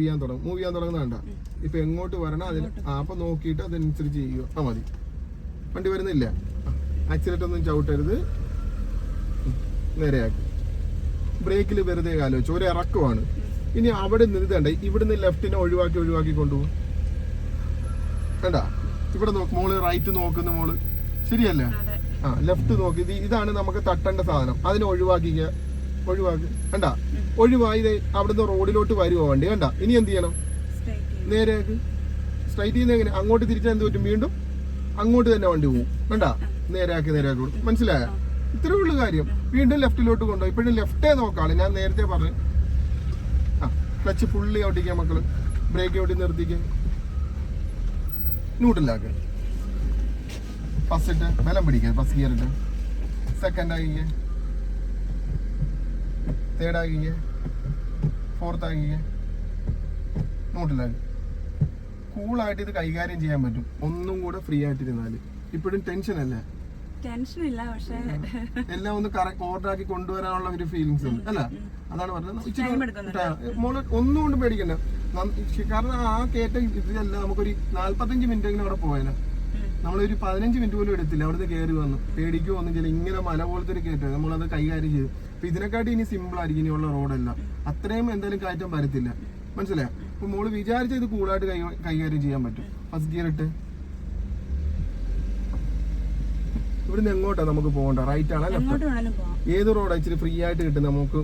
ചെയ്യാൻ തുടങ്ങും. മൂവ് ചെയ്യാൻ തുടങ്ങുന്ന വേണ്ട ഇപ്പൊ എങ്ങോട്ട് വരണം അതിന് ആ, അപ്പൊ നോക്കിയിട്ട് അതനുസരിച്ച് ചെയ്യുക. ആ മതി. വണ്ടി വരുന്നില്ല. ആക്സിലേറ്റ് ഒന്നും ചവിട്ടരുത്. നേരെയാക്കും. ബ്രേക്കിൽ വെറുതെ ആലോചിച്ചു. ഒരു ഇറക്കുവാണ് ഇനി അവിടെ നിന്ന് ഇതണ്ട ഇവിടുന്ന് ലെഫ്റ്റിനെ ഒഴിവാക്കി ഒഴിവാക്കി കൊണ്ടുപോകും. വേണ്ട ഇവിടെ നോക്ക് മോൾ റൈറ്റ് നോക്കുന്ന മോൾ. ശരിയല്ലേ? ആ ലെഫ്റ്റ് നോക്കി. ഇത് ഇതാണ് നമുക്ക് തട്ടേണ്ട സാധനം. അതിനെ ഒഴിവാക്കിക്കുക. ഒഴിവാക്കി. കണ്ട? ഒഴിവായി അവിടുന്ന് റോഡിലോട്ട് വരുവോ വണ്ടി? കണ്ട? ഇനി എന്ത് ചെയ്യണം? നേരെയാക്ക് സ്ട്രൈറ്റ് ചെയ്യുന്ന എങ്ങനെ? അങ്ങോട്ട് തിരിച്ചാൽ എന്ത് പറ്റും? വീണ്ടും അങ്ങോട്ട് തന്നെ വണ്ടി പോകും കണ്ട? നേരെയാക്കി നേരെയാക്കി കൊടുക്കും. മനസ്സിലായ? ഇത്രേ ഉള്ളു കാര്യം. വീണ്ടും ലെഫ്റ്റിലോട്ട് കൊണ്ടുപോയി. ഇപ്പോഴും ലെഫ്റ്റേ നോക്കാണ്. ഞാൻ നേരത്തെ പറഞ്ഞു. ആ ക്ലച്ച് ഫുള്ളി ഓട്ടിക്കാം മക്കൾ. ബ്രേക്ക് ഓട്ടി നിർത്തിക്കാം. ന്യൂട്രലാക്കുക ഫസ്റ്റ് ഇട്ട്. ബലം പിടിക്കുക ഫസ്റ്റ് ഗിയർ ഇട്ട്. സെക്കൻഡ് ആക്കിക്കുക തേർഡ് ആക്കിക്കുക ഫോർത്ത് ആക്കിക്കുക ന്യൂട്രലാക്കുക കൂളായിട്ട് ഇത് കൈകാര്യം ചെയ്യാൻ പറ്റും. ഒന്നും കൂടെ ഫ്രീ ആയിട്ടിരുന്നാൽ. ഇപ്പോഴും ടെൻഷൻ അല്ലേ? ടെൻഷൻ ഇല്ല പക്ഷേ എല്ലാം ഒന്ന് കറക്റ്റ് ഓർഡർ ആക്കി കൊണ്ടുവരാനുള്ള ഒരു ഫീലിങ്സ് ഉണ്ട്. അല്ല അതാണ് പറഞ്ഞത്. മോൾ ഒന്നും കൊണ്ട് പേടിക്കണ്ട. കാരണം ആ കേട്ട ഇതിലല്ല നമുക്കൊരു നാല്പത്തഞ്ച് മിനിറ്റ് എങ്കിലും അവിടെ പോയാലോ. നമ്മളൊരു പതിനഞ്ച് മിനിറ്റ് പോലും എടുത്തില്ല. അവിടുന്ന് കയറി വന്നു. പേടിക്കോ ഒന്നും ചെയ്യില്ല. ഇങ്ങനെ മല പോലത്തെ ഒരു കയറ്റം നമ്മളത് കൈകാര്യം ചെയ്തു. അപ്പൊ ഇതിനെക്കാട്ടി ഇനി സിമ്പിൾ ആയിരിക്കും ഇനിയുള്ള റോഡല്ല അത്രയും എന്തായാലും കയറ്റം വരത്തില്ല. മനസ്സിലായോ? അപ്പൊ മോൾ വിചാരിച്ച ഇത് കൂളായിട്ട് കൈകാര്യം ചെയ്യാൻ പറ്റും. ഫസ്റ്റ് ഗിയർ ഇട്ട്. ഇവിടുന്ന് എങ്ങോട്ടാ നമുക്ക് പോകണ്ട റൈറ്റ് ആണ് ലെഫ്റ്റ് ഏത് റോഡാ ഇച്ചിരി ഫ്രീ ആയിട്ട് കിട്ടും നമുക്ക്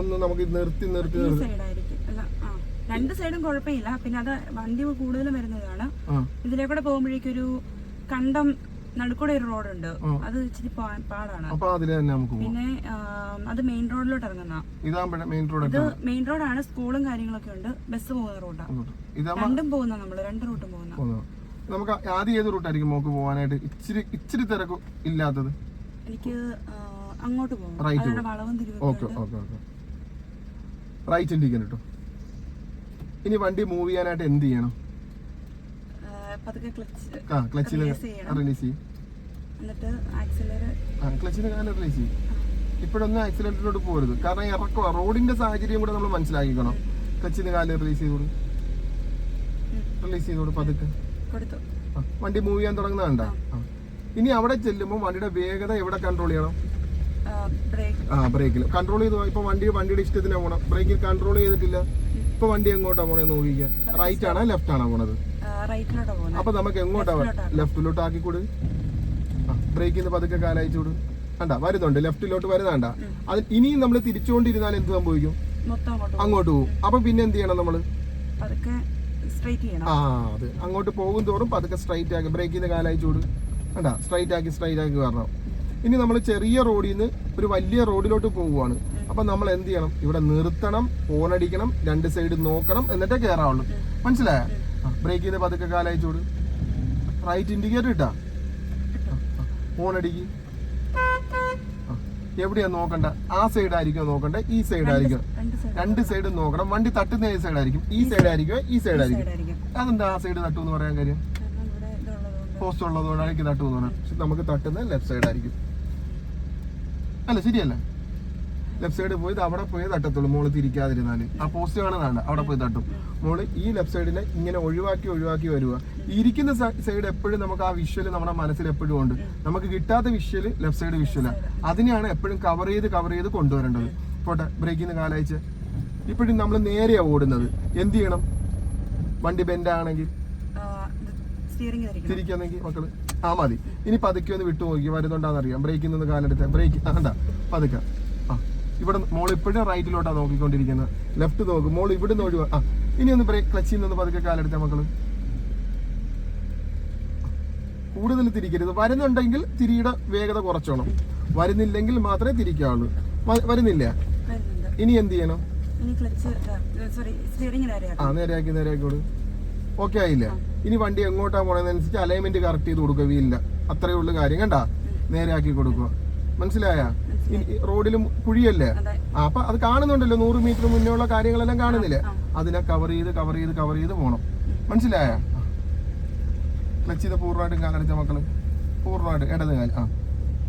ഒന്ന് നമുക്ക് നിർത്തി നിർത്തി നിർത്തി. രണ്ട് സൈഡും കുഴപ്പമില്ല. പിന്നെ അത് വണ്ടി കൂടുതലും വരുന്നതാണ്. ഇതിലേക്കൂടെ പോകുമ്പോഴേക്കൊരു കണ്ടം നടുക്കൂടെ ഒരു റോഡുണ്ട്. അത് ഇച്ചിരി പാടാണ്. അപ്പൊ അതിലെ തന്നെ നമുക്ക് പിന്നെ അത് മെയിൻ റോഡിലോട്ട് ഇറങ്ങുന്ന ഇതാകുമ്പോഴേ മെയിൻ റോഡ് ഇത് മെയിൻ റോഡാണ് സ്കൂളും കാര്യങ്ങളൊക്കെ ഉണ്ട് ബസ് പോകുന്ന റൂട്ടാണ് രണ്ടും പോകുന്ന നമ്മൾ രണ്ട് റൂട്ടും പോകുന്ന നമുക്ക് ആദ്യം ഏത് റൂട്ടായിരിക്കും നമുക്ക് പോകാനായിട്ട് ഇച്ചിരി ഇച്ചിരി തിരക്ക് ഇല്ലാത്തത്? എനിക്ക് അങ്ങോട്ട് പോകും ഓക്കെ ഓക്കെ ഓക്കെ. റൈറ്റ് ഇൻഡിക്കൻ കേട്ടോ ഇനി വണ്ടി മൂവ് ചെയ്യാനായിട്ട് എന്ത് ചെയ്യണം? പതുക്കെ ക്ലച്ച് ആ ക്ലച്ചിൽ. റിലീസ് ചെയ്യും. എന്നിട്ട് കാലം റിലീസ് ചെയ്യും? ഇപ്പോഴൊന്നും ആക്സിലേറ്ററിലോട്ട് പോകരുത് കാരണം ഇറക്കുക റോഡിന്റെ സാഹചര്യം കൂടെ നമ്മൾ മനസ്സിലാക്കിക്കണം. ക്ലച്ചിന് കാലം റിലീസ് ചെയ്തോളൂ റിലീസ് ചെയ്തോളൂ പതുക്കെ? വണ്ടി മൂവ് ചെയ്യാൻ തുടങ്ങുന്നതാണ്ട ഇനി അവിടെ ചെല്ലുമ്പോൾ വണ്ടിയുടെ വേഗത എവിടെ കൺട്രോൾ ചെയ്യണം? ആ ബ്രേക്കിൽ കൺട്രോൾ ചെയ്തു ഇപ്പൊ വണ്ടി വണ്ടിയുടെ ഇഷ്ടത്തിനാണ് പോകണം ബ്രേക്കിൽ കൺട്രോൾ ചെയ്തിട്ടില്ല. ഇപ്പൊ വണ്ടി എങ്ങോട്ടാണ് പോണേ നോക്കിക്കുക റൈറ്റ് ആണോ ലെഫ്റ്റ് ആണോ പോണത്? റൈറ്റിലോട്ടാ പോകുന്നത് അപ്പൊ നമുക്ക് എങ്ങോട്ടാ. ലെഫ്റ്റിലോട്ട്. ആക്കി ആ ബ്രേക്കിൽ നിന്ന് പതുക്കെ കാലയച്ചുകൂട് കണ്ട വരുന്നുണ്ട്. ലെഫ്റ്റിലോട്ട് വരുന്നണ്ട. അത് ഇനിയും നമ്മൾ തിരിച്ചുകൊണ്ടിരുന്നാൽ എന്ത് സംഭവിക്കും? അങ്ങോട്ട് പോകും. അപ്പൊ പിന്നെ എന്ത് ചെയ്യണം നമ്മൾ? ആ അത്. അങ്ങോട്ട് പോകും തോറും പതുക്കെ സ്ട്രൈറ്റ് ആക്കി. ബ്രേക്കിൽ നിന്ന് കാലയച്ചുകൂട് കണ്ട സ്ട്രൈറ്റ് ആക്കി സ്ട്രൈറ്റ് ആക്കി വരണം. ഇനി നമ്മൾ ചെറിയ റോഡിൽ നിന്ന് ഒരു വലിയ റോഡിലോട്ട് പോവുകയാണ് അപ്പൊ നമ്മൾ എന്ത് ചെയ്യണം? ഇവിടെ നിർത്തണം ഫോണടിക്കണം രണ്ട് സൈഡ് നോക്കണം എന്നിട്ടേ കയറാവുള്ളൂ മനസ്സിലായ? ബ്രേക്കിൽ ചെയ്ത് പതുക്കെ കാലയച്ചോട് റൈറ്റ് ഇൻഡിക്കേറ്റർ ഇട്ടാ. ഫോണടിക്ക് എവിടെയാ നോക്കണ്ട? ആ സൈഡ് ആയിരിക്കും നോക്കണ്ട? ഈ സൈഡ് ആയിരിക്കും? രണ്ട് സൈഡും നോക്കണം. വണ്ടി തട്ടുന്ന ഏത് സൈഡ് ആയിരിക്കും? ഈ സൈഡ് ആയിരിക്കും? ഈ സൈഡ് ആയിരിക്കും. അതെന്താ ആ സൈഡ് തട്ടു എന്ന് പറയാൻ കാര്യം? പോസ്റ്റ് ഉള്ളതുകൊണ്ട് ഇതുള്ളതുകൊണ്ട് പോസ്റ്റ് ഉള്ളതുകൊണ്ടായിരിക്കും തട്ടു എന്ന് പറയാം നമുക്ക് തട്ടുന്ന ലെഫ്റ്റ് സൈഡ് ആയിരിക്കും. അല്ല ശരിയല്ല? ലെഫ്റ്റ് സൈഡ് പോയി അവിടെ പോയി തട്ടത്തുള്ളൂ. മോൾ തിരിക്കാതിരുന്നാൽ. ആ പോസ്റ്റ് കാണുന്നതാണ്. അവിടെ പോയി തട്ടും. മോൾ ഈ ലെഫ്റ്റ് സൈഡിനെ ഇങ്ങനെ ഒഴിവാക്കി ഒഴിവാക്കി വരിക. ഇരിക്കുന്ന സൈഡ് എപ്പോഴും നമുക്ക് ആ വിഷ്വൽ നമ്മുടെ മനസ്സിൽ എപ്പോഴും ഉണ്ട്. നമുക്ക് കിട്ടാത്ത വിഷ്വൽ ലെഫ്റ്റ് സൈഡ് വിഷ്വലാണ് അതിനെയാണ് എപ്പോഴും കവർ ചെയ്ത് കവർ ചെയ്ത് കൊണ്ടുവരേണ്ടത്. പോട്ടെ ബ്രേക്കിൽ നിന്ന് കാലയച്ച് ഇപ്പോഴും നമ്മൾ നേരെയാണ് ഓടുന്നത്. എന്ത് ചെയ്യണം? വണ്ടി ബെൻഡാണെങ്കിൽ തിരിക്കുന്നെങ്കിൽ മക്കൾ? ആ മതി. ഇനി പതുക്കെ ഒന്ന് വിട്ടു നോക്കി. വരുന്നുണ്ടാന്ന് ബ്രേക്കിൽ നിന്ന് കാലെടുത്ത്. ബ്രേക്ക് ആണ്ട പതുക്കെ. ഇവിടെ മോൾ ഇപ്പോഴും റൈറ്റിലോട്ടാ നോക്കിക്കൊണ്ടിരിക്കുന്നത്. ലെഫ്റ്റ് നോക്കും. മോൾ ഇവിടുന്ന് ഒഴിവാ. ആ ഇനി ഒന്ന് ബ്രേക്ക് ക്ലച്ചിൽ നിന്ന് പതുക്കെ കാലെടുത്ത മക്കൾ. കൂടുതൽ തിരിക്കരുത്. വരുന്നുണ്ടെങ്കിൽ തിരിയുടെ വേഗത കുറച്ചോണം. വരുന്നില്ലെങ്കിൽ മാത്രമേ തിരിക്കാവുള്ളൂ. വരുന്നില്ല? ഇനി എന്ത് ചെയ്യണം? ആ നേരെയാക്കാം നേരെയാക്കി കൊടു. ഓക്കെ ആയില്ല? ഇനി വണ്ടി എങ്ങോട്ടാ പോണതനുസരിച്ച് അലൈൻമെന്റ് കറക്റ്റ് ചെയ്ത് കൊടുക്കുക വീലില്ല അത്രയേ ഉള്ളു കാര്യം. കണ്ടാ? നേരെയാക്കി കൊടുക്കുക. മനസ്സിലായ? റോഡിലും കുഴിയല്ലേ? അപ്പൊ അത് കാണുന്നുണ്ടല്ലോ നൂറ് മീറ്റർ മുന്നേ ഉള്ള കാര്യങ്ങളെല്ലാം കാണുന്നില്ലേ? അതിനെ കവർ ചെയ്ത് കവർ ചെയ്ത് കവർ ചെയ്ത് പോണം. മനസ്സിലായ? ക്ലച്ച് ചെയ്ത് പൂർണമായിട്ടും കാലടിച്ച മക്കൾ. പൂർണമായിട്ട് ഇടത് കാൽ ആ.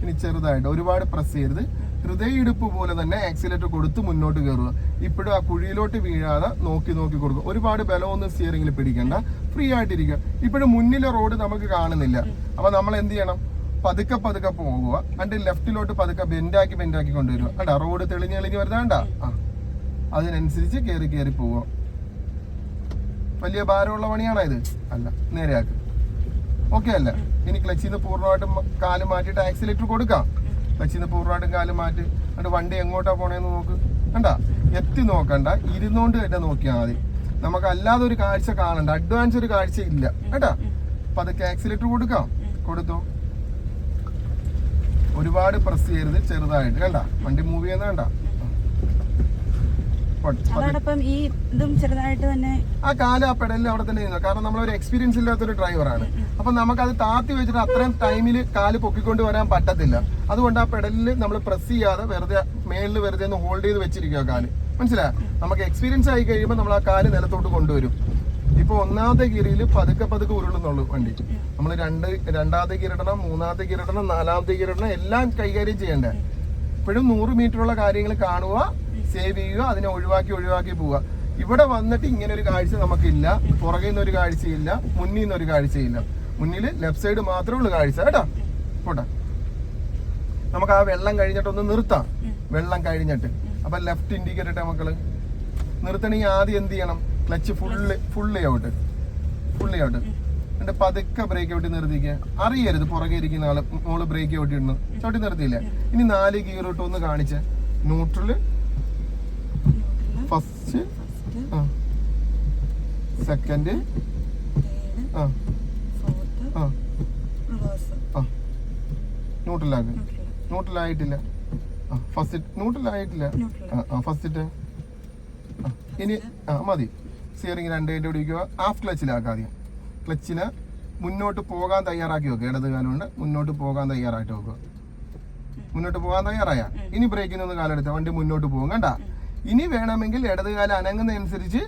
ഇനി ചെറുതായിട്ട് ഒരുപാട് പ്രസ് ചെയ്യരുത്. ഹൃദയിടുപ്പ് പോലെ തന്നെ ആക്സിലേറ്റർ കൊടുത്ത് മുന്നോട്ട് കയറുക ഇപ്പോഴും ആ കുഴിയിലോട്ട് വീഴാതെ നോക്കി നോക്കി കൊടുക്കുക. ഒരുപാട് ബലമൊന്നും സ്റ്റിയറിംഗിൽ പിടിക്കണ്ട. ഫ്രീ ആയിട്ടിരിക്കുക. ഇപ്പോഴും മുന്നിലെ റോഡ് നമുക്ക് കാണുന്നില്ല. അപ്പൊ നമ്മൾ എന്ത് ചെയ്യണം? പതുക്കെ പതുക്കെ പോകുക. അണ്ട് ലെഫ്റ്റിലോട്ട് പതുക്കെ ബെൻഡാക്കി ബെൻഡാക്കി കൊണ്ടുവരിക. അണ്ട റോഡ് തെളിഞ്ഞ് തെളിഞ്ഞ് വരുന്നതാണ്ട? ആ. അതിനനുസരിച്ച് കയറി കയറി പോവുക. വലിയ ഭാരമുള്ള പണിയാണോ ഇത്? അല്ല നേരെയാക്ക്. ഓക്കെ അല്ല? ഇനി ക്ലച്ചിൽ നിന്ന് പൂർണമായിട്ടും കാൽ മാറ്റിയിട്ട് ആക്സിലേറ്റർ കൊടുക്കാം. ക്ലച്ചിൽ നിന്ന് പൂർണമായിട്ടും കാൽ മാറ്റി എന്നിട്ട് വണ്ടി എങ്ങോട്ടാ പോണേന്ന് നോക്ക്. കണ്ട? എത്തി നോക്കണ്ട. ഇരുന്നോണ്ട് തന്നെ നോക്കിയാൽ മതി. നമുക്ക് അല്ലാതെ ഒരു കാഴ്ച കാണണ്ട. അഡ്വാൻസ് ഒരു കാഴ്ച ഇല്ല കേട്ടാ അപ്പൊ അതൊക്കെ ആക്സിലേറ്റർ കൊടുക്കാം. കൊടുത്തോ? ഒരുപാട് പ്രസ് ചെയ്യരുത് ചെറുതായിട്ട് കണ്ട? വണ്ടി മൂവ് ചെയ്യുന്ന കണ്ട? ആ കാൽ ആ പെടലിൽ അവിടെ തന്നെ ഇരുന്നു. കാരണം നമ്മൾ ഒരു എക്സ്പീരിയൻസ് ഇല്ലാത്തൊരു ഡ്രൈവറാണ് അപ്പൊ നമുക്ക് അത് താത്തി വെച്ചിട്ട് അത്രയും ടൈമിൽ കാൽ പൊക്കിക്കൊണ്ട് വരാൻ പറ്റത്തില്ല. അതുകൊണ്ട് ആ പെടലിൽ നമ്മൾ പ്രസ് ചെയ്യാതെ വെറുതെ മേളിൽ വെറുതെ ഒന്ന് ഹോൾഡ് ചെയ്ത് വെച്ചിരിക്കുക കാൽ. മനസ്സിലായോ? നമുക്ക് എക്സ്പീരിയൻസ് ആയി കഴിയുമ്പോൾ നമ്മൾ ആ കാൽ നിലത്തോട്ട് കൊണ്ടുവരും. ഇപ്പൊ ഒന്നാമത്തെ ഗിയറിൽ പതുക്കെ പതുക്കെ ഉരുളുന്നുള്ളൂ വണ്ടി. നമ്മൾ രണ്ട് രണ്ടാമത്തെ കിരടണം മൂന്നാമത്തെ കിരടണം നാലാമത്തെ കിരടണം എല്ലാം കൈകാര്യം ചെയ്യണ്ടേ? ഇപ്പോഴും നൂറ് മീറ്ററുള്ള കാര്യങ്ങൾ കാണുക സേവ് ചെയ്യുക അതിനെ ഒഴിവാക്കി ഒഴിവാക്കി പോവുക. ഇവിടെ വന്നിട്ട് ഇങ്ങനെ ഒരു കാഴ്ച നമുക്കില്ല. പുറകിൽ നിന്ന് ഒരു കാഴ്ചയില്ല. മുന്നിൽ നിന്ന് ഒരു കാഴ്ചയില്ല. മുന്നിൽ ലെഫ്റ്റ് സൈഡ് മാത്രമേ ഉള്ളൂ കാഴ്ച. കേട്ടോ? പോട്ടെ. നമുക്ക് ആ വെള്ളം കഴിഞ്ഞിട്ടൊന്ന് നിർത്താം. വെള്ളം കഴിഞ്ഞിട്ട്. അപ്പൊ ലെഫ്റ്റ് ഇൻഡിക്കേറ്റർ മക്കൾ. നിർത്തണമെങ്കിൽ ആദ്യം എന്ത് ചെയ്യണം? Clutch full full out full out എന്നിട്ട് പതുക്കെ ബ്രേക്ക് ഔട്ടി നിർത്തിക്കുക അറിയരുത് പുറകെ ഇരിക്കുന്ന ആൾ. മോൾ ബ്രേക്ക് ഔട്ടി ഇടുന്നു. ചവിട്ടി നിർത്തിയില്ല. ഇനി നാല് ഗിയർ ഇട്ട് ഒന്ന് കാണിച്ച. ന്യൂട്രൽ ഫസ്റ്റ് ആ. സെക്കൻഡ് ആ. ആ. ആ. ന്യൂട്രലാക്ക് ന്യൂട്രലായിട്ടില്ല ആ ഫസ്റ്റ് ന്യൂട്രലായിട്ടില്ല ന്യൂട്രൽ ആ ആ ഫസ്റ്റ് ആ ഇനി ആ മതി. സ്റ്റിയറിംഗ് രണ്ട് കൈന്റെ പിടിക്കുക. ഹാഫ് ക്ലച്ചിലാക്കുക ആദ്യം. ക്ലച്ചിനെ മുന്നോട്ട് പോകാൻ തയ്യാറാക്കി വെക്കുക ഇടത് കാലം കൊണ്ട് മുന്നോട്ട് പോകാൻ തയ്യാറായിട്ട് വെക്കുക മുന്നോട്ട് പോകാൻ തയ്യാറായ? ഇനി ബ്രേക്കിൽ നിന്ന് കാലെടുത്ത വണ്ടി മുന്നോട്ട് പോകും കണ്ട? ഇനി വേണമെങ്കിൽ ഇടത് കാലം അനങ്ങുന്നതനുസരിച്ച്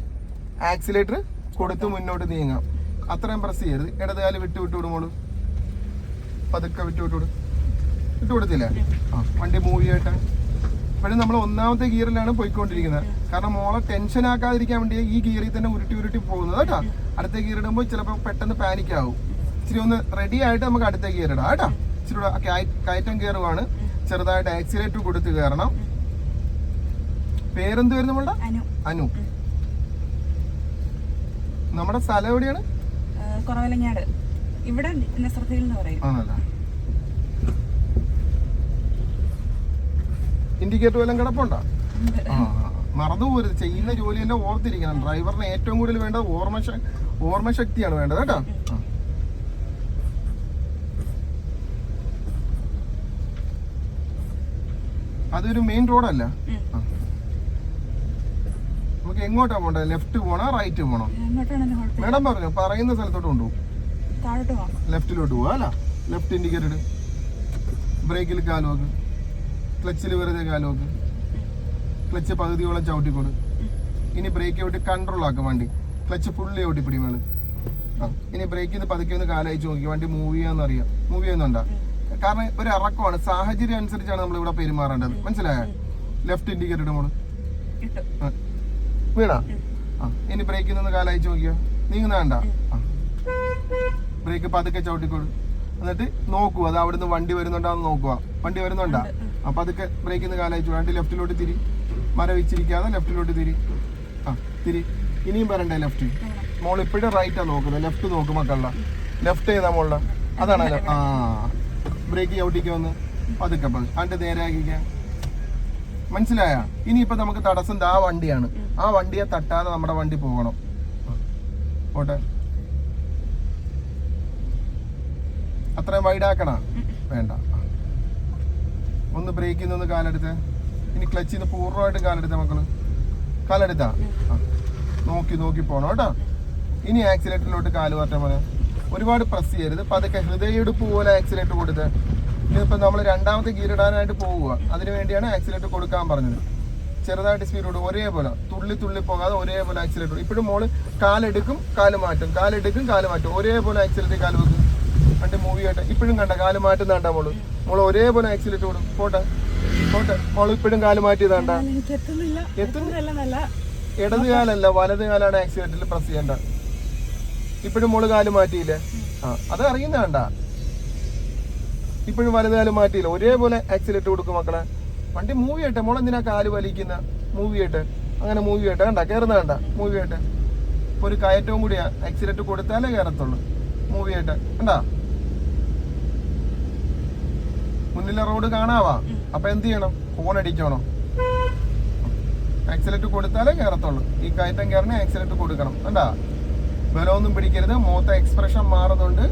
ആക്സിലേറ്റർ കൊടുത്ത് മുന്നോട്ട് നീങ്ങാം. അത്രയും പ്രസ് ചെയ്യരുത്. ഇടത് കാലം വിട്ടു വിട്ടു വിടുമോളൂ പതുക്കെ വിട്ടു വിട്ടു വിടും. വിട്ടു കൊടുത്തില്ലേ ആ വണ്ടി മൂവ് ചെയ്യട്ടെ. ഇപ്പോഴും നമ്മൾ ഒന്നാമത്തെ ഗിയറിലാണ് പോയിക്കൊണ്ടിരിക്കുന്നത്. കാരണം മോളെ ടെൻഷൻ ആക്കാതിരിക്കാൻ വേണ്ടി ഈ ഗിയറിൽ തന്നെ ഉരുട്ടി ഉരുട്ടി പോകുന്നത് കേട്ടോ. അടുത്ത ഗിയർ ഇടുമ്പോൾ ചിലപ്പോൾ പെട്ടെന്ന് പാനിക് ആവും. ഇച്ചിരി ഒന്ന് റെഡി ആയിട്ട് നമുക്ക് അടുത്ത ഗിയർ ഇടാം കേട്ടോ. ഇച്ചിരി കയറ്റം കയറുവാണ്. ചെറുതായിട്ട് ആക്സിലേറ്റർ കൊടുത്ത് കയറണം. പേരെന്ത് വരുന്നു നമ്മളുടെ അനു. നമ്മുടെ സ്ഥലം എവിടെയാണ്? കുറവലങ്ങാട്. ഇവിടെ ആണല്ലേ? ഇൻഡിക്കേറ്റർ വല്ലതും കിടപ്പുണ്ടോ. ആ, മറന്നു പോരുത്. ചെയ്യുന്ന ജോലിയെല്ലാം ഓർത്തിരിക്കണം. ഡ്രൈവറിന് ഏറ്റവും കൂടുതൽ വേണ്ടത് ഓർമ്മ ഓർമ്മശക്തിയാണ് വേണ്ടത് കേട്ടോ. അതൊരു മെയിൻ റോഡല്ല. നമുക്ക് എങ്ങോട്ടാ പോണ്ടത് ലെഫ്റ്റ് പോണോ റൈറ്റ് പോണോ? മേഡം പറഞ്ഞു പറയുന്ന സ്ഥലത്തോട്ട് കൊണ്ടുപോകും ലെഫ്റ്റിലോട്ട് പോവാ അല്ല? ലെഫ്റ്റ് ഇൻഡിക്കേറ്റർ ബ്രേക്കിൽ കാൽ നോക്ക് ക്ലച്ചിൽ വെറുതെ കാലോക്ക്. ക്ലച്ച് പകുതിയോളം ചവിട്ടിക്കൊടു ഇനി ബ്രേക്ക് ഔട്ടി കൺട്രോൾ ആക്കും വണ്ടി. ക്ലച്ച് ഫുള്ളി ഔട്ടി പിടി മേൾ. ആ ഇനി ബ്രേക്കിൽ നിന്ന് പതുക്കെ ഒന്ന് കാലയച്ച് നോക്കി. വണ്ടി മൂവ് ചെയ്യാന്ന് അറിയാം മൂവ് ചെയ്യുന്നുണ്ടാ? കാരണം ഒരു ഇറക്കമാണ്. സാഹചര്യം അനുസരിച്ചാണ് നമ്മൾ ഇവിടെ പെരുമാറേണ്ടത്. മനസ്സിലായ? ലെഫ്റ്റ് ഇൻഡിക്കേറ്റർ ഇടുമ്പോൾ വീണാ? ആ ഇനി ബ്രേക്കിൽ നിന്ന് കാലയച്ച് നോക്കിയോ? നീങ്ങുന്ന വേണ്ട ആ. ബ്രേക്ക് പതുക്കെ ചവിട്ടിക്കൊടു എന്നിട്ട് നോക്കൂ. അത് അവിടുന്ന് വണ്ടി വരുന്നുണ്ടാന്ന് നോക്കുക. വണ്ടി വരുന്നുണ്ടാ? ആ അതൊക്കെ ബ്രേക്കിൽ നിന്ന് കാലയച്ചു രണ്ട് ലെഫ്റ്റിലോട്ട് തിരി. മര വെച്ചിരിക്കാതെ ലെഫ്റ്റിലോട്ട് തിരി. ആ തിരി. ഇനിയും വരണ്ടേ ലെഫ്റ്റ് മോൾ ഇപ്പോഴും റൈറ്റാ നോക്കുന്നത്. ലെഫ്റ്റ് നോക്കും മക്കളുടെ. ലെഫ്റ്റ് ചെയ്താ മോളുടെ? അതാണ് ആ ബ്രേക്ക് ഔട്ടിക്ക് വന്ന്. പതുക്കെ പതുക്കെ അതിന്റെ നേരെ ആക്കിക്കാൻ മനസ്സിലായ? ഇനിയിപ്പോൾ നമുക്ക് തടസ്സം ആ വണ്ടിയാണ്. ആ വണ്ടിയെ തട്ടാതെ നമ്മുടെ വണ്ടി പോകണം. ഓട്ടെ അത്രയും വൈഡാക്കണ വേണ്ട. ഒന്ന് ബ്രേക്കിൽ നിന്ന് കാലെടുത്ത്. ഇനി ക്ലച്ചിൽ നിന്ന് പൂർണമായിട്ടും കാലെടുത്ത മക്കൾ. കാലെടുത്താ. നോക്കി നോക്കി പോണം കേട്ടോ. ഇനി ആക്സിലേറ്ററിലോട്ട് കാൽ മാറ്റാൻ പോലെ ഒരുപാട് പ്രസ് ചെയ്യരുത്. പതുക്കെ ഹൃദയെടുപ്പ് പോലെ ആക്സിലേറ്റർ കൊടുത്ത്. ഇനിയിപ്പോ നമ്മൾ രണ്ടാമത്തെ ഗീരിടാനായിട്ട് പോവുക അതിനു വേണ്ടിയാണ് ആക്സിലേറ്റർ കൊടുക്കാൻ പറഞ്ഞത്. ചെറുതായിട്ട് സ്പീഡ് കൊടുക്കും ഒരേപോലെ. തുള്ളി തുള്ളി പോകാതെ ഒരേപോലെ ആക്സിലേറ്റർ ഇപ്പോഴും മോൾ കാലെടുക്കും കാൽ മാറ്റും. കാലെടുക്കും കാൽ മാറ്റും. ഒരേപോലെ ആക്സിലേറ്റർ കാൽ വെക്കും. വണ്ടി മൂവി ചെയ്യട്ടെ ഇപ്പോഴും കണ്ട കാൽ മാറ്റം താണ്ടാ മോൾ. മോൾ ഒരേപോലെ ആക്സിലേറ്റർ കൊടുക്കും. പോട്ടെ പോട്ടെ. മോൾ ഇപ്പോഴും കാൽ മാറ്റി താണ്ടാ? എത്തുന്നില്ല. ഇടത് കാലല്ല വലത് കാലാണ് ആക്സിഡന്റിൽ പ്രസ് ചെയ്യണ്ട. ഇപ്പോഴും മോൾ കാൽ മാറ്റിയില്ലേ? ആ അത് അറിയുന്നതാണ്ട ഇപ്പോഴും വലത് കാൽ മാറ്റിയില്ല? ഒരേപോലെ ആക്സിലേറ്റ് കൊടുക്കും മക്കളെ. വണ്ടി മൂവി ആട്ടെ മോളെന്തിനാ കാൽ വലിക്കുന്ന മൂവി ആയിട്ട്? അങ്ങനെ മൂവി ആയിട്ട് കണ്ട? കയറുന്ന കണ്ട? മൂവി ആയിട്ട്. ഇപ്പൊ ഒരു കയറ്റവും കൂടിയാ ആക്സിലേറ്റ് കൊടുത്താലേ കയറത്തുള്ളൂ മൂവി ആയിട്ട്. കണ്ടാ? മുന്നിലെ റോഡ് കാണാവാ. അപ്പൊ എന്ത് ചെയ്യണം? ഫോൺ അടിക്കണോ? ആക്സിലേറ്റ് കൊടുത്താലേ കയറത്തുള്ളൂ ഈ കയറ്റം കയറണേ ആക്സിലേറ്റ് കൊടുക്കണം. കണ്ടാ? ബലമൊന്നും പിടിക്കരുത്. മുഖത്തെ എക്സ്പ്രഷൻ മാറുന്നുണ്ട്.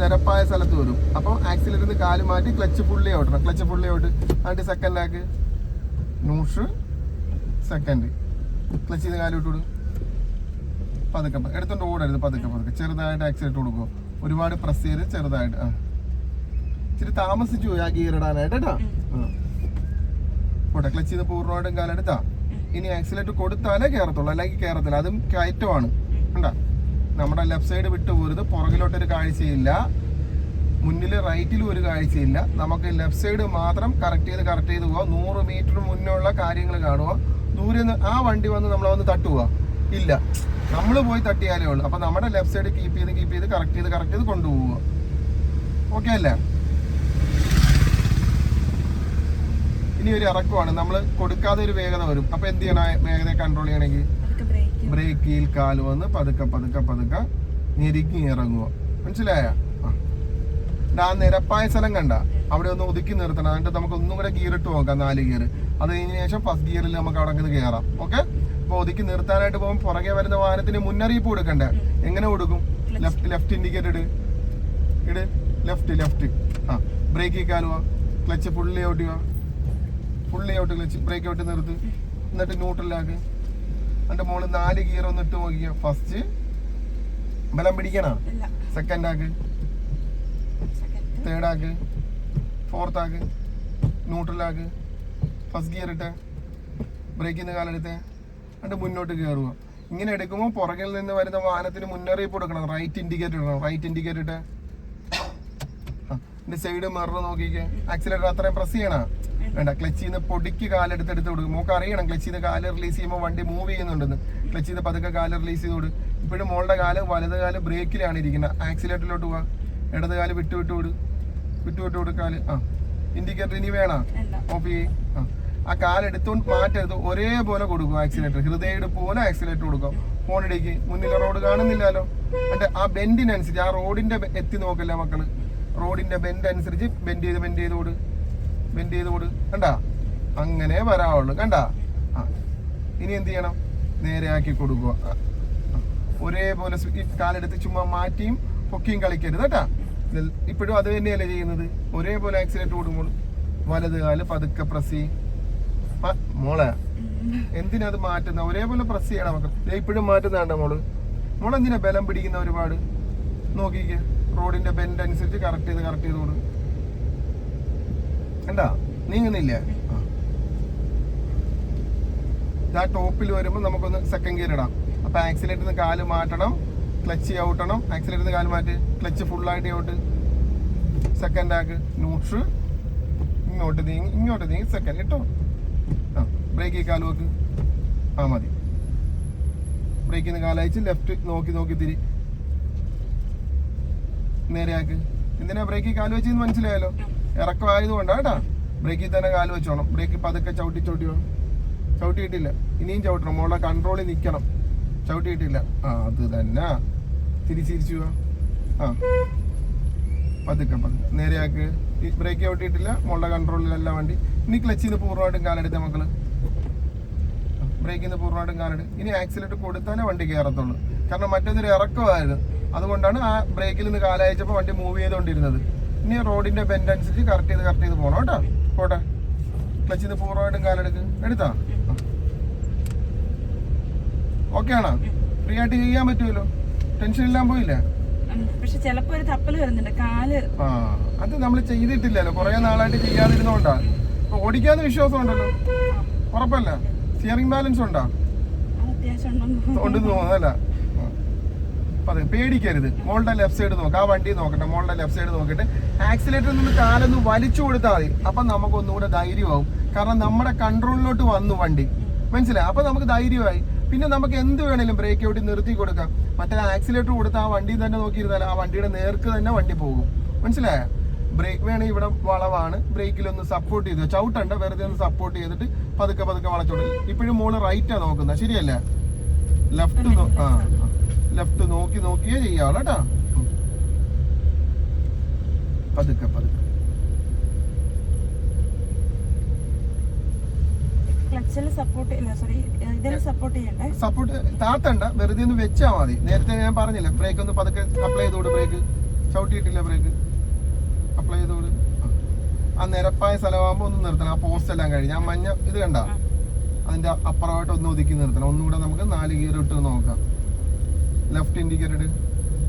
നിരപ്പായ സ്ഥലത്ത് വരും. അപ്പം നിന്ന് കാൽ മാറ്റി ക്ലച്ച് ഫുള്ളി ഓട്ടണം ക്ലച്ച് ഫുള്ളി ഓട്ട് എന്നിട്ട് സെക്കൻഡ് ആക്ക് നൂഷ് സെക്കൻഡ് ക്ലച്ച് ചെയ്ത് കാൽ വിട്ടു പതുക്കെ എടുത്തോണ്ട് ഓടരുത് പതുക്കെ പതുക്കെ. ചെറുതായിട്ട് ആക്സിലേറ്റ് കൊടുക്കുക ഒരുപാട് പ്രസ് ചെയ്ത് ചെറുതായിട്ട് ആ. ഇച്ചിരി താമസിച്ചു പോയി ആ ഗിയർ ഇടാനായിട്ട് കേട്ടോ. പോട്ടെ ക്ലച്ച് ചെയ്ത് പൂർണമായിട്ടും കാലെടുത്താ. ഇനി ആക്സിലേറ്റ് കൊടുത്താലേ കയറത്തുള്ളൂ അല്ലെങ്കിൽ കയറത്തില്ല അതും കയറ്റമാണ്. കണ്ടാ? നമ്മുടെ ലെഫ്റ്റ് സൈഡ് വിട്ടു പോരുത്. പുറകിലോട്ടൊരു കാഴ്ചയില്ല. മുന്നിൽ റൈറ്റിലും ഒരു കാഴ്ചയില്ല. നമുക്ക് ലെഫ്റ്റ് സൈഡ് മാത്രം കറക്റ്റ് ചെയ്ത് കറക്റ്റ് ചെയ്ത് പോവാ. നൂറ് മീറ്റർ മുന്നുള്ള കാര്യങ്ങൾ കാണുക ദൂരെ നിന്ന് ആ വണ്ടി വന്ന് നമ്മളെ വന്ന് തട്ടുക ഇല്ല. നമ്മൾ പോയി തട്ടിയാലേ ഉള്ളൂ. അപ്പം നമ്മുടെ ലെഫ്റ്റ് സൈഡ് കീപ്പ് ചെയ്ത് കീപ്പ് ചെയ്ത് കറക്റ്റ് ചെയ്ത് കറക്റ്റ് ചെയ്ത് കൊണ്ടുപോവുക. ഓക്കെ അല്ലേ? ഇനി ഒരു ഇറക്കമാണ്. നമ്മൾ കൊടുക്കാതെ ഒരു വേഗത വരും. അപ്പം എന്ത് ചെയ്യണം? വേഗത കൺട്രോൾ ചെയ്യണമെങ്കിൽ? ബ്രേക്കിൽ കാൽ വന്ന് പതുക്കെ പതുക്കെ പതുക്കെ ഞെരുക്കി ഇറങ്ങുക. മനസ്സിലായ? ആ. നിരപ്പായ സ്ഥലം കണ്ട. അവിടെ ഒന്ന് ഒതുക്കി നിർത്തണം. എന്നിട്ട് നമുക്ക് ഒന്നും കൂടെ ഗിയർ ഇട്ട് നോക്കാം നാല് ഗിയർ അത് കഴിഞ്ഞ ശേഷം ഫസ്റ്റ് ഗിയറിൽ നമുക്ക് അവിടെ ഇത് കയറാം ഓക്കെ അപ്പൊ ഒതുക്കി നിർത്താനായിട്ട് പോകുമ്പോൾ പുറകെ വരുന്ന വാഹനത്തിന് മുന്നറിയിപ്പ് കൊടുക്കണ്ടേ? എങ്ങനെ കൊടുക്കും? ലെഫ്റ്റ് ലെഫ്റ്റ് ഇൻഡിക്കേറ്റർ ഇട്. ഇട്. ലെഫ്റ്റ് ലെഫ്റ്റ് ആ. ബ്രേക്ക് കാലുക ക്ലച്ച് ഫുള്ളി ഔട്ട് ചെയ്യുക fully out clutch brake out നിർത്ത്. എന്നിട്ട് ന്യൂട്രലാക്ക് അതിന്റെ മോൾ നാല് ഗിയർ ഒന്ന് ഇട്ട് നോക്കിയ ഫസ്റ്റ് ബലം പിടിക്കണ? സെക്കൻഡ് ആക്ക്. തേർഡ് ആക്ക്. ഫോർത്ത് ആക്ക്. ന്യൂട്രലാക്ക് ഫസ്റ്റ് ഗിയർ ഇട്ട്. ബ്രേക്കിൽ നിന്ന് കാലെടുത്ത്. എന്നിട്ട് മുന്നോട്ട് കയറുക ഇങ്ങനെ എടുക്കുമ്പോൾ പുറകിൽ നിന്ന് വരുന്ന വാഹനത്തിന് മുന്നറിയിപ്പ് കൊടുക്കണം. റൈറ്റ് ഇൻഡിക്കേറ്റർ ഇടണം. റൈറ്റ് ഇൻഡിക്കേറ്റർ ഇട്ട്. സൈഡ് മറന്ന് നോക്കിക്കേ. ആക്സിലേറ്റർ അത്രയും പ്രസ് ചെയ്യണ? വേണ്ട. ക്ലച്ച് നിന്ന് പൊടിക്ക് കാലെടുത്ത് എടുത്ത് കൊടുക്കും. മോക്ക് അറിയണം ക്ലച്ച് നിന്ന് കാൽ റിലീസ് ചെയ്യുമ്പോൾ വണ്ടി മൂവ് ചെയ്യുന്നുണ്ടെന്ന്. ക്ലച്ച് ചെയ്ത് പതുക്കെ കാൽ റിലീസ് ചെയ്ത് കൊടുക്കും ഇപ്പോഴും മോളുടെ കാൽ വലത് കാൽ ബ്രേക്കിലാണ് ഇരിക്കുന്നത്. ആക്സിലേറ്ററിലോട്ട് പോവാ. ഇടത് കാൽ വിട്ടു വിട്ടു വിട്. വിട്ടു വിട്ടു വിട് കാൽ. ആ. ഇൻഡിക്കേറ്റർ ഇനി വേണം? ഓഫ് ചെയ്യേ. ആ. ആ കാലെടുത്തോണ്ട് മാറ്റരുത്. ഒരേപോലെ കൊടുക്കും ആക്സിലേറ്റർ ഹൃദയയുടെ പോലെ ആക്സിലേറ്റർ കൊടുക്കും. ഫോണിടേക്ക് മുന്നിലെ റോഡ് കാണുന്നില്ലല്ലോ. എന്നിട്ട് ആ ബെൻഡിനനുസരിച്ച് ആ റോഡിന്റെ എത്തി നോക്കല്ലേ മക്കൾ? റോഡിന്റെ ബെൻഡ് അനുസരിച്ച് ബെൻഡ് ചെയ്ത് ബെൻഡ് ചെയ്ത് കൊടു ബെൻഡ് ചെയ്ത് കൊടു. കണ്ട? അങ്ങനെ വരാവുള്ളൂ. കണ്ട? ആ. ഇനി എന്ത് ചെയ്യണം? നേരെ ആക്കി കൊടുക്കുക. ഒരേപോലെ കാലെടുത്ത് ചുമ്മാ മാറ്റിയും പൊക്കിയും കളിക്കരുത് കേട്ടാ. ഇപ്പോഴും അത് തന്നെയല്ലേ ചെയ്യുന്നത്? ഒരേപോലെ ആക്സിലേറ്റ് കൊടുക്കുമ്പോൾ വലത് കാൽ പതുക്കെ പ്രസ് ചെയ്യും. മോളെ. എന്തിനാ അത് മാറ്റുന്ന? ഒരേപോലെ പ്രസ് ചെയ്യണം നമുക്ക് ഇപ്പോഴും മാറ്റുന്നതാണ്ട മോൾ? മോളെന്തിനാ ബലം പിടിക്കുന്ന ഒരുപാട്? നോക്കിക്കേ. റോഡിന്റെ ബെൻഡ് അനുസരിച്ച് കറക്റ്റ് ചെയ്ത് കറക്റ്റ് ചെയ്ത് കൊടുക്കും കണ്ടാ? നീങ്ങുന്നില്ലേ. ആ. ടോപ്പിൽ വരുമ്പോൾ നമുക്കൊന്ന് സെക്കൻഡ് ഗിയർ ഇടാം. അപ്പൊ നിന്ന് കാൽ മാറ്റണം ക്ലച്ച് ഔട്ടണം. ആക്സിലേറ്ററിന് കാൽ മാറ്റി. ക്ലച്ച് ഫുള്ളായിട്ട് ഔട്ട്. സെക്കൻഡ് ആക്ക് ന്യൂട്രൽ ഇങ്ങോട്ട് നീങ്ങി ഇങ്ങോട്ട് നീങ്ങി സെക്കൻഡ് കേട്ടോ ആ ബ്രേക്കിൽ കാൽ വെക്ക് ആ മതി. ബ്രേക്കിൽ നിന്ന് കാലയച്ച് ലെഫ്റ്റ് നോക്കി നോക്കി തിരി. നേരെയാക്ക് എന്തിനാ ബ്രേക്കിൽ കാൽ വെച്ചെന്ന് മനസ്സിലായല്ലോ? ഇറക്കം കൊണ്ടാണ് കേട്ടാ ബ്രേക്കിൽ തന്നെ കാൽ വെച്ചോണം ബ്രേക്ക് പതുക്കെ ചവിട്ടി ചവിട്ടി വേണം ചവിട്ടിയിട്ടില്ല. ഇനിയും ചവിട്ടണം. മോളെ കൺട്രോളിൽ നിൽക്കണം ചവിട്ടിയിട്ടില്ല. ആ അത് തന്നെ. തിരിച്ചിരിച്ചു ആ. പതുക്കെ പതുക്കെ. നേരെയാക്ക് ബ്രേക്ക് ചവിട്ടിയിട്ടില്ല. മോളുടെ കൺട്രോളിലല്ല വണ്ടി. ഇനി ക്ലച്ചിന്ന് പൂർണമായിട്ടും കാലെടുത്ത മക്കൾ. ബ്രേക്കിന്ന് പൂർണമായിട്ടും കാലെടു ഇനി ആക്സിലേറ്റ് കൊടുത്താലേ വണ്ടി കയറത്തുള്ളൂ കാരണം മറ്റേതൊരു ഇറക്കമായിരുന്നു. അതുകൊണ്ടാണ് ആ ബ്രേക്കിൽ നിന്ന് കാലയച്ചപ്പോൾ വണ്ടി മൂവ് ചെയ്തുകൊണ്ടിരുന്നത്. ഇനി റോഡിന്റെ ബെൻഡ് അനുസരിച്ച് കറക്റ്റ് ചെയ്ത് കറക്റ്റ് ചെയ്ത് പോകണം കേട്ടോ. പോട്ടെ. ക്ലച്ച് നിന്ന് പൂർണമായിട്ടും കാലെടുക്ക്. എടുത്താ? ഓക്കെ ആണോ? ഫ്രീ ആയിട്ട് ചെയ്യാൻ പറ്റുമല്ലോ ടെൻഷൻ എല്ലാം പോയില്ല? പക്ഷെ ചിലപ്പോ ഒരു തപ്പൽ വരുന്നുണ്ട് കാൽ. ആ അത് നമ്മൾ ചെയ്തിട്ടില്ലല്ലോ. കുറെ നാളായിട്ട് ചെയ്യാതിരുന്നോണ്ടാ. അപ്പൊ ഓടിക്കാന്ന് വിശ്വാസം ഉണ്ടല്ലോ ഉറപ്പല്ല? സ്റ്റിയറിംഗ് ബാലൻസ് ഉണ്ടോ? ഉണ്ടെന്ന്. തോന്നുന്നല്ല അതെ പേടിക്കരുത്. മോളുടെ ലെഫ്റ്റ് സൈഡ് നോക്കാം. ആ വണ്ടി നോക്കട്ടെ. മോളുടെ ലെഫ്റ്റ് സൈഡ് നോക്കിയിട്ട് ആക്സിലേറ്ററിൽ നിന്ന് കാലൊന്ന് വലിച്ചു കൊടുത്താൽ മതി. അപ്പൊ നമുക്ക് ഒന്നുകൂടെ ധൈര്യമാവും. കാരണം നമ്മുടെ കൺട്രോളിലോട്ട് വന്നു വണ്ടി. മനസ്സിലായി? അപ്പൊ നമുക്ക് ധൈര്യമായി. പിന്നെ നമുക്ക് എന്ത് വേണേലും ബ്രേക്ക് ഔട്ടി നിർത്തി കൊടുക്കാം. മറ്റേ ആക്സിലേറ്റർ കൊടുത്ത് ആ വണ്ടി തന്നെ നോക്കിയിരുന്നാൽ ആ വണ്ടിയുടെ നേർക്ക് തന്നെ വണ്ടി പോകും. മനസ്സിലായ? ബ്രേക്ക് വേണേ ഇവിടെ വളവാണ്. ബ്രേക്കിലൊന്ന് സപ്പോർട്ട് ചെയ്തു? ചവിട്ടണ്ട. വെറുതെ ഒന്ന് സപ്പോർട്ട് ചെയ്തിട്ട് പതുക്കെ പതുക്കെ വളച്ചോളൂ ഇപ്പോഴും മോൾ റൈറ്റാ നോക്കുന്നത് ശരിയല്ല? ലെഫ്റ്റ് ആ. ലെഫ്റ്റ് നോക്കി നോക്കിയേ ചെയ്യാവുള്ളൂ കേട്ടാ. പതുക്കെ പതുക്കെ. സപ്പോർട്ട് സപ്പോർട്ട് താത്തണ്ട വെറുതെ ഒന്ന് വെച്ചാ മതി. നേരത്തെ ഞാൻ പറഞ്ഞില്ല ബ്രേക്ക് ഒന്ന് പതുക്കെ അപ്ലൈ ചെയ്തോട് ബ്രേക്ക് ചവിട്ടിയിട്ടില്ല ബ്രേക്ക് അപ്ലൈ ചെയ്തോട്. ആ. നിരപ്പായ സ്ഥലമാകുമ്പോൾ ഒന്ന് നിർത്തണം. ആ പോസ്റ്റ് എല്ലാം കഴിഞ്ഞ്. ആ മഞ്ഞ ഇത് കണ്ട. അതിന്റെ അപ്പുറമായിട്ട് ഒന്ന് ഒതുക്കി നിർത്തണം. ഒന്നുകൂടെ നമുക്ക് നാല് ഗിയർ ഇട്ട് നോക്കാം. ലെഫ്റ്റ് ഇൻഡിക്കേറ്റർ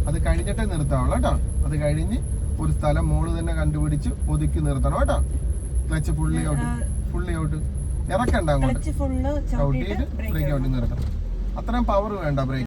അത് കഴിഞ്ഞിട്ടേ നിർത്താവുള്ളൂ കേട്ടോ. അത് കഴിഞ്ഞ് ഒരു സ്ഥലം മോൾ തന്നെ കണ്ടുപിടിച്ച് ഒതുക്കി നിർത്തണം കേട്ടോ. Clutch fully out fully out ഇറക്കണ്ട അങ്ങോട്ട്. ബ്രേക്ക് ഔട്ട് നിർത്തണം. അത്രയും പവർ വേണ്ട ബ്രേക്ക്